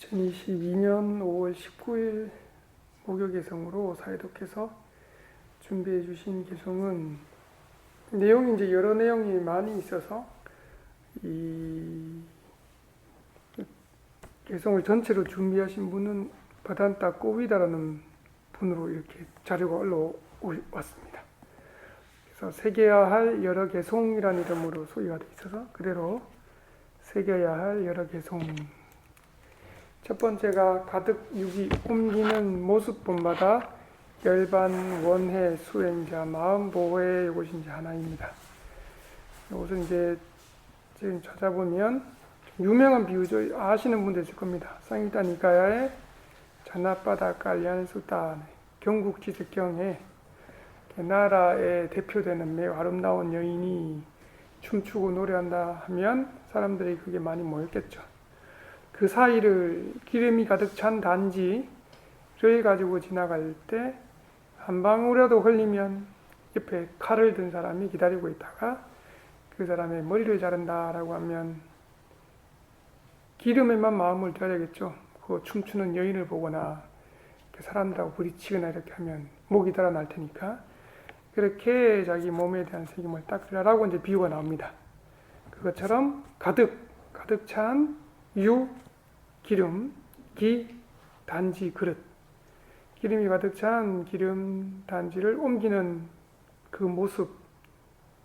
2022년 5월 19일 목요 개성으로 사회독해서 준비해 주신 개성은 내용이 이제 여러 내용이 많이 있어서 이 개성을 전체로 준비하신 분은 바단타 꼬비다라는 분으로 이렇게 자료가 올라왔습니다. 그래서 새겨야 할 여러 개송이라는 이름으로 소개가 되어 있어서 그대로 새겨야 할 여러 개송 첫 번째가 가득 육이 옮기는 모습 본받아 열반 원해 수행자 마음 보호의 이것이 이제 하나입니다. 이것은 이제 지금 찾아보면 좀 유명한 비유죠. 아시는 분들 있을 겁니다. 쌍이다 니까야의 자나바다 깔리안 수단 경국 지색경에 나라의 대표되는 매우 아름다운 여인이 춤추고 노래한다 하면 사람들이 그게 많이 모였겠죠. 그 사이를 기름이 가득 찬 단지를 가지고 지나갈 때 한 방울이라도 흘리면 옆에 칼을 든 사람이 기다리고 있다가 그 사람의 머리를 자른다라고 하면 기름에만 마음을 들어야겠죠. 그 춤추는 여인을 보거나 사람들하고 부딪히거나 이렇게 하면 목이 달아날 테니까 그렇게 자기 몸에 대한 책임을 닦으라라고 이제 비유가 나옵니다. 그것처럼 가득 가득 찬 유, 기름, 기, 단지, 그릇. 기름이 가득 찬 기름 단지를 옮기는 그 모습,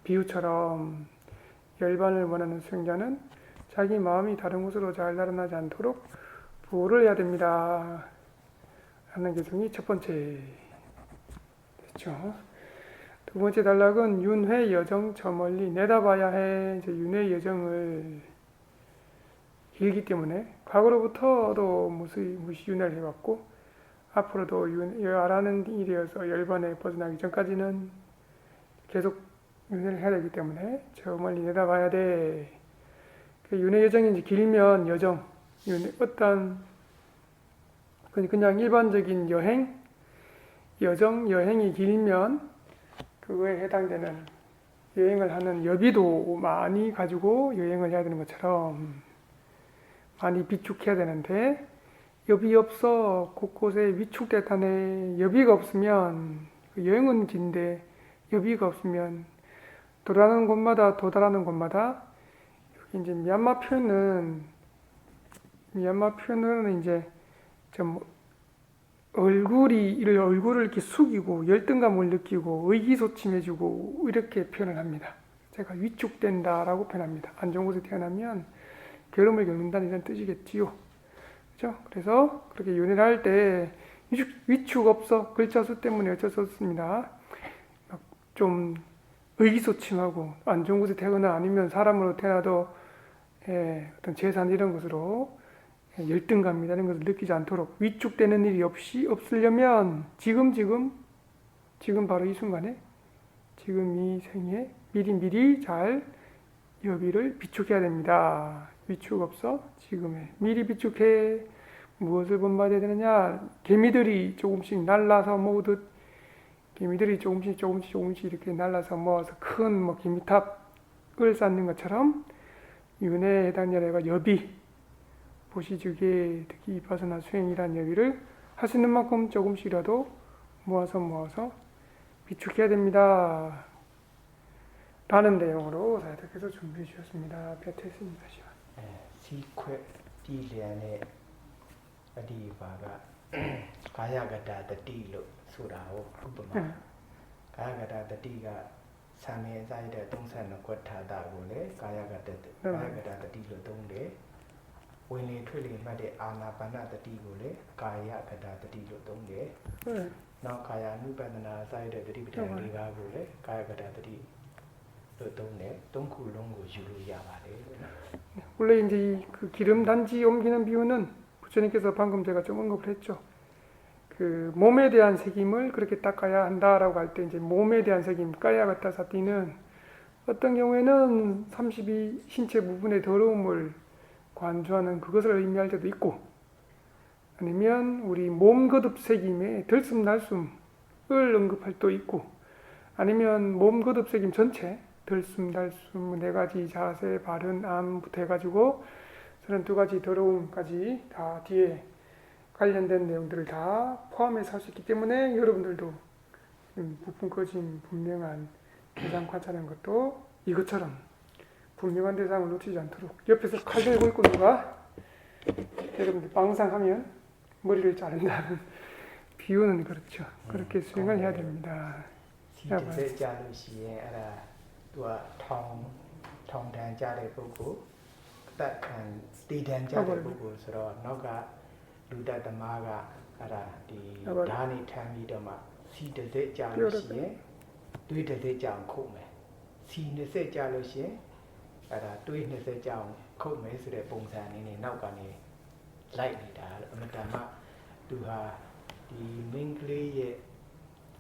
비유처럼 열반을 원하는 수행자는 자기 마음이 다른 곳으로 잘 달아나지 않도록 보호를 해야 됩니다. 하는 개성이 첫 번째 됐죠. 두 번째 단락은 윤회 여정 저 멀리 내다봐야 해. 이제 윤회 여정을 길기 때문에 과거로부터도 무시, 무시 윤회를 해왔고 앞으로도 윤, 알아는 일이어서 열반에 벗어나기 전까지는 계속 윤회를 해야 되기 때문에 저 멀리 내다봐야 돼. 그 윤회 여정이 이제 길면 여정, 윤회, 어떤 그냥 일반적인 여행, 여정, 여행이 길면 그거에 해당되는 여행을 하는 여비도 많이 가지고 여행을 해야 되는 것처럼 많이 비축해야 되는데 여비 없어 곳곳에 위축됐다네 여비가 없으면 그 여행은 긴데 여비가 없으면 도달하는 곳마다 도달하는 곳마다 이제 미얀마 표현은 미얀마 표현으로는 이제 좀 얼굴이 이를 얼굴을 이렇게 숙이고 열등감을 느끼고 의기소침해지고 이렇게 표현을 합니다. 제가 위축된다라고 표현합니다. 안 좋은 곳에 태어나면 괴로움을 겪는다는 이런 뜻이겠지요. 그렇죠? 그래서 그렇게 연애를 할 때 위축, 없어 글자 수 때문에 어쩔 수 없습니다. 좀 의기소침하고 안 좋은 곳에 태어나 아니면 사람으로 태어나도 예, 어떤 재산 이런 것으로 열등감이라는 것을 느끼지 않도록 위축되는 일이 없이 없으려면 지금 지금 지금 바로 이 순간에 지금 이 생에 미리 미리 잘 여비를 비축해야 됩니다. 위축 없어 지금에 미리 비축해 무엇을 본받아야 되느냐 개미들이 조금씩 날라서 모으듯 개미들이 조금씩 조금씩 조금씩 이렇게 날라서 모아서 큰 뭐 개미탑을 쌓는 것처럼 윤회에 해당되는 애가 여비 보시주기에 특히 이파서나 수행이란 여기를 하시는 만큼 조금씩이라도 모아서 모아서 비축해야 됩니다. 라는 내용으로 사회덕께서 준비해 주셨습니다. 배트했습니다. အဲစီခွက်ပြည်လျံတဲ့ပฏิပါကကာယကတာတတိလို့ဆိုတာဟုတ်ဥပမာကာယကတာတတိကဆံမြဲဆိုင်တဲ့32ခွက်ထာတာကိုလေကာယကတတကာယကတာတတိလို့သုံးတယ်ဝင်လေထွက်လေမှတ်တဲ့အာနာပါနတတိကိုလေကာယကတာတတိလို့သုံးတယ်နောက်ကာယ ानु ပန္နာဆိုင်တဲ့တတိပဋ္ဌာန်၄ပါးကိုလေကာယကတာတတိလို့သုံးတယ်သုံးခုလုံးကိုယူလို့ရပါတယ် 원래 이제 이그 기름 단지 옮기는 비유는 부처님께서 방금 제가 좀 언급을 했죠. 그 몸에 대한 책임을 그렇게 닦아야 한다라고 할 때 이제 몸에 대한 책임, 까야 갖다 사띠는 어떤 경우에는 32 신체 부분의 더러움을 관주하는 그것을 의미할 때도 있고 아니면 우리 몸 거듭 책임의 들숨 날숨을 언급할 때도 있고 아니면 몸 거듭 책임 전체 들숨, 달숨 네 가지 자세, 발음, 암부터 해가지고 저는 두 가지 더러움까지 다 뒤에 관련된 내용들을 다 포함해서 할 수 있기 때문에 여러분들도 음, 부품 꺼진 분명한 대상 관찰하는 것도 이것처럼 분명한 대상을 놓치지 않도록 옆에서 칼 들고 있고 누가 여러분들 빵상하면 머리를 자른다는 비유는 그렇죠. 그렇게 수행을 해야 됩니다. စီ တစ်စက်ကြလို့ရှိရင်အဲ့ဒါသူကထောင်ထောင်တန်းကြတဲ့ပုဂ္ဂိုလ်အသက်ခံတည်တန်းကြတဲ့ပုဂ္ဂိုလ်ဆိုတော့နောက်ကလူတက်သမားကအဲ့ဒါဒီဓာတ်နေထမ်းပြီးတော့မှစီတစ်စက်ကြလို့ရှိရင်တွေးတစ်စက်ကြအောင်ခုတ်မယ်စီနှစ်စက်ကြလို့ရှိရင်အဲ့ဒါတွေးနှစ်စက်ကြအောင်ခုတ်မယ်ဆိုတဲ့ပုံစံအနေနဲ့နောက်ကနေလိုက်နေတာအမတန်မှသူဟာဒီမင်းကလေးရဲ့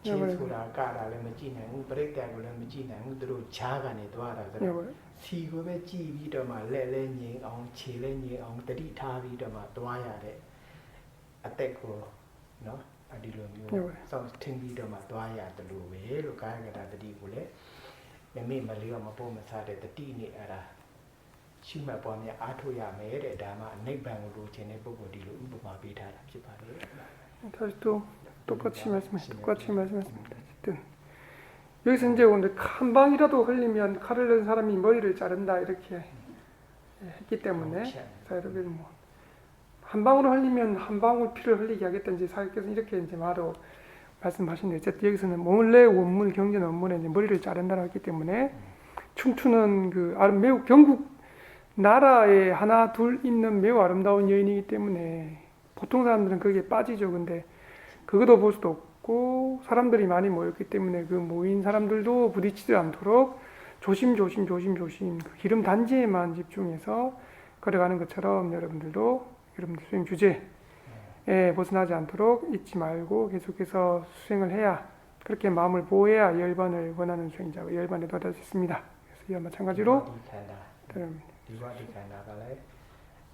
ခြေထူတာကတာလည်းမကြည့်နိုင်ဘူးပြိတ္တကိုလည်းမကြည့်နိုင်ဘူးသူတို့ချားကနေသွားတာဆိုတော့စီကိုပဲကြည့်ပြီးတော့မှလက်လဲငြိမ်အောင်ခြေလဲငြိမ်အောင်တတိထားပြီးတော့မှသွားရတဲ့အသက်ကိုနော်အဲဒီလိုမျိုးစောင့်ထင်းပြီးတော့မှသွားရတယ်လို့ပဲလို့ကာယကတာတတိကိုလည်းမမေ့မလျော့မပို့မစားတဲ့တတိနဲ့အဲ့ဒါရှိမှတ်ပွားများအားထုတ်ရမယ်တဲ့ဒါမှအနိဗ္ဗာန်ကိုလိုချင်တဲ့ပုဂ္ဂိုလ်ဒီလိုဥပမာပေးထားတာဖြစ်ပါတယ် Entonces tú 똑같이 말씀하시 똑같이 말씀하십니다. 어쨌든 여기서 이제 오늘 한 방이라도 흘리면 칼을 낸 사람이 머리를 자른다 이렇게 했기 때문에 자 이렇게 뭐한 방울 흘리면 한 방울 피를 흘리게 하겠다는지 사역께서 이렇게 이제 바로 말씀하시는데 어쨌든 여기서는 원래 원문 경전 원문에 이제 머리를 자른다고 했기 때문에 춤추는 그 아- 매우 경국 나라에 하나 둘 있는 매우 아름다운 여인이기 때문에 보통 사람들은 거기에 빠지죠. 근데 그것도 볼 수도 없고 사람들이 많이 모였기 때문에 그 모인 사람들도 부딪히지 않도록 조심조심 조심조심 그 기름 단지에만 집중해서 걸어가는 것처럼 여러분들도 여러분들 수행 규제에 벗어나지 않도록 잊지 말고 계속해서 수행을 해야 그렇게 마음을 보호해야 열반을 원하는 수행자가 열반에 도달할 수 있습니다. 그래서 이와 마찬가지로 일반이 잘 나갈래?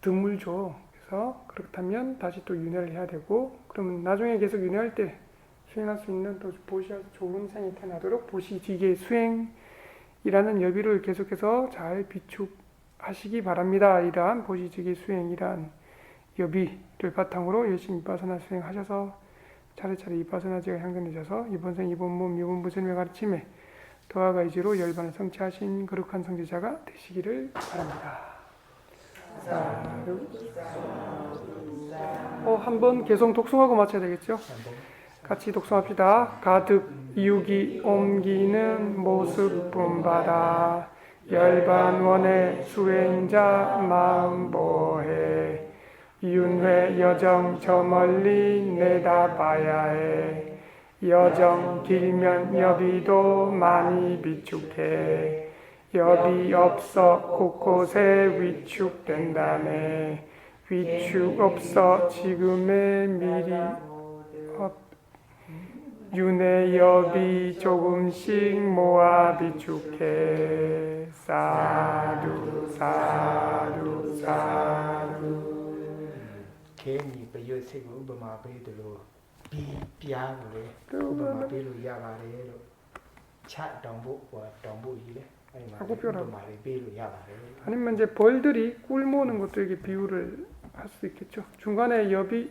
드물죠. 그래서 그렇다면 다시 또 윤회를 해야 되고 그러면 나중에 계속 윤회할 때 수행할 수 있는 또 보시 좋은 생이 태어나도록 보시지계 수행이라는 여비를 계속해서 잘 비축하시기 바랍니다. 이러한 보시지계 수행이란 여비를 바탕으로 열심히 빠서나 수행하셔서 차례차례 이파선화제가 향전되셔서 이번 생 이번 몸 이번 부처님의 가르침에 도화가 의지로 열반을 성취하신 거룩한 성지자가 되시기를 바랍니다. 어, 한번 개성 독송하고 마쳐야 되겠죠? 같이 독송합시다. 가득 이육이 옮기는 모습뿐 받아 열반원의 수행자 마음 보해 윤회 여정 저 멀리 내다봐야 해 여정 길면 여비도 많이 비축해 여비 없어 곳곳에 위축된다네. 위축 없어 지금의 미리. 윤의 여비 조금씩 모아 비축해. 사두 사두 사두. 괜히 그 배여세고 우범아 배들로 비비하고 그래. 우범아 배로 야가래로 차 동부 와 동부 이래. 학우뼈라고. 아니면 이제 벌들이 꿀 모으는 것도 이게 비유를 할 수 있겠죠. 중간에 여비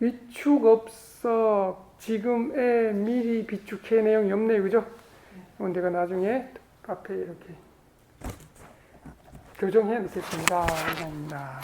위축 없어 지금에 미리 비축해 내용 없네 그죠? 네. 내가 나중에 카페에 이렇게 교정해 놓겠습니다. 감사합니다.